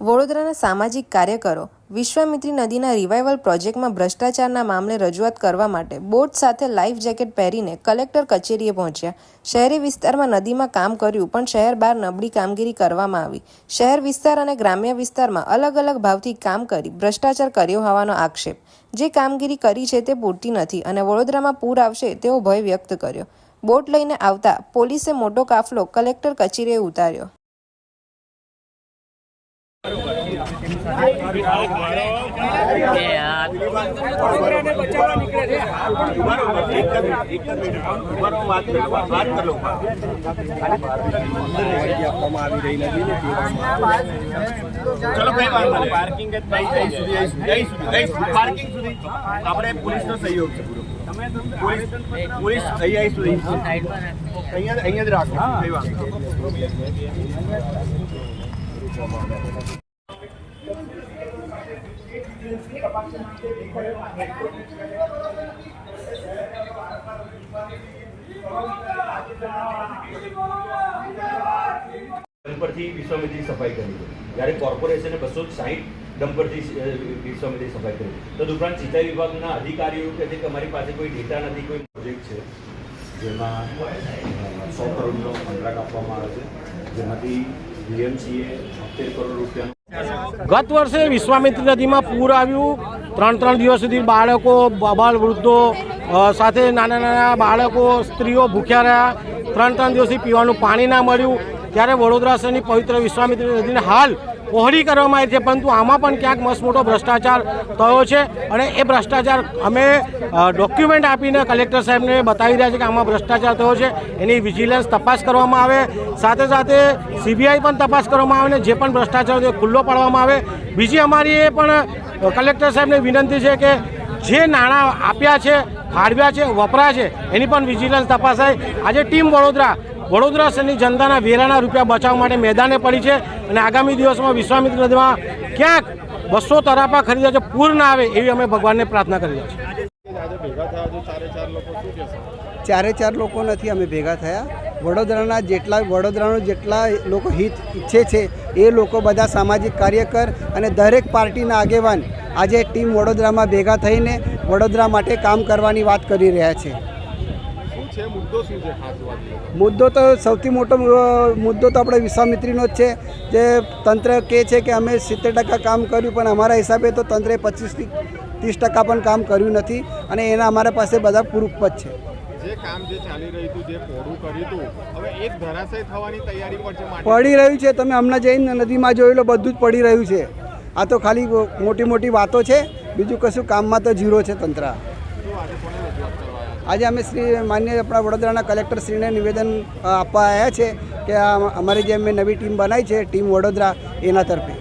વડોદરાના સામાજિક કાર્યકરો વિશ્વામિત્રી નદીના રિવાઇવલ પ્રોજેક્ટમાં ભ્રષ્ટાચારના મામલે રજૂઆત કરવા માટે બોટ સાથે લાઈફ જેકેટ પહેરીને કલેક્ટર કચેરીએ પહોંચ્યા. શહેરી વિસ્તારમાં નદીમાં કામ કર્યું, પણ શહેર બહાર નબળી કામગીરી કરવામાં આવી. શહેર વિસ્તાર અને ગ્રામ્ય વિસ્તારમાં અલગ અલગ ભાવથી કામ કરી ભ્રષ્ટાચાર કર્યો હોવાનો આક્ષેપ. જે કામગીરી કરી છે તે પૂરતી નથી અને વડોદરામાં પૂર આવશે તેવો ભય વ્યક્ત કર્યો. બોટ લઈને આવતા પોલીસે મોટો કાફલો કલેક્ટર કચેરીએ ઉતાર્યો. ચલો નહીં પાર્કિંગ પાર્કિંગ સુધી આપણે પોલીસનો સહયોગ છે પૂરો પોલીસ પોલીસ અહીં અહીં સુધી અહીંયા અહીંયા જ રાખો. ડમ્પરથી વિશ્વામિત્રી સફાઈ કરી જ્યારે કોર્પોરેશને બસો સાહીઠ ડમ્પરથી વિશ્વામિત્રી સફાઈ કરી તો તદુપરાંત સિંચાઈ વિભાગના અધિકારીઓ કહે છે કે અમારી પાસે કોઈ ડેટા નથી, કોઈ પ્રોજેક્ટ છે, જેમાં સો કરોડનો કોન્ટ્રાક્ટ આપવામાં આવે છે. જેમાંથી ગત વર્ષે વિશ્વામિત્રી નદીમાં પૂર આવ્યું. ત્રણ ત્રણ દિવસ સુધી બાળકો બાળ વૃદ્ધો સાથે નાના નાના બાળકો, સ્ત્રીઓ ભૂખ્યા રહ્યા. ત્રણ ત્રણ દિવસથી પીવાનું પાણી ના મળ્યું. ત્યારે વડોદરા શહેરની પવિત્ર વિશ્વામિત્ર નદીને હાલ પહોળી કરવામાં આવી છે, પરંતુ આમાં પણ ક્યાંક મસ્ત મોટો ભ્રષ્ટાચાર થયો છે અને એ ભ્રષ્ટાચાર અમે ડોક્યુમેન્ટ આપીને કલેક્ટર સાહેબને બતાવી રહ્યા છે કે આમાં ભ્રષ્ટાચાર થયો છે. એની વિજિલન્સ તપાસ કરવામાં આવે, સાથે સાથે સીબીઆઈ પણ તપાસ કરવામાં આવે અને જે પણ ભ્રષ્ટાચાર છે ખુલ્લો પાડવામાં આવે. બીજી અમારી એ પણ કલેક્ટર સાહેબને વિનંતી છે કે જે નાણાં આપ્યા છે, ફાળવ્યા છે, વપરાયા છે, એની પણ વિજિલન્સ તપાસાય. આજે ટીમ વડોદરા વડોદરા શહેરની જનતાના વેરાના રૂપિયા બચાવવા માટે મેદાને પડી છે અને આગામી દિવસમાં વિશ્વામિત્ર નદીમાં ક્યાંક બસો તરાપા ખરીદ્યા છે, પૂર ના આવે એવી અમે ભગવાનને પ્રાર્થના કરી છે ચારે ચાર લોકો નથી અમે ભેગા થયા. વડોદરાના જેટલા વડોદરાનું જેટલા લોકો હિત ઈચ્છે છે, એ લોકો બધા સામાજિક કાર્યકર અને દરેક પાર્ટીના આગેવાન આજે ટીમ વડોદરામાં ભેગા થઈને વડોદરા માટે કામ કરવાની વાત કરી રહ્યા છે. મુદ્દો તો સૌથી મોટો મુદ્દો તો આપણે વિશ્વામિત્રીનો જ છે જે તંત્ર કહે છે કે અમે સિત્તેર ટકા કામ કર્યું પણ અમારા હિસાબે તો તંત્રે પચીસથી ત્રીસ ટકા પણ કામ કર્યું નથી અને એના અમારા પાસે બધા પ્રૂફ જ છે. જે કામ જે ચાલી રહ્યું હતું જે પોડું કર્યું હતું હવે એક ધરાશય થવાની તૈયારી પર છે પડી રહ્યું છે તમે હમણાં જઈને નદીમાં જોઈ લો બધું જ પડી રહ્યું છે. આ તો ખાલી મોટી મોટી વાતો છે બીજું કશું કામમાં તો ઝીરો છે તંત્ર. આજે અમે શ્રી માન્ય આપણા વડોદરાના કલેક્ટર શ્રીને નિવેદન આપવા આવ્યા છે કે અમારી જે અમે નવી ટીમ બનાવી છે, ટીમ વડોદરા, એના તરફે.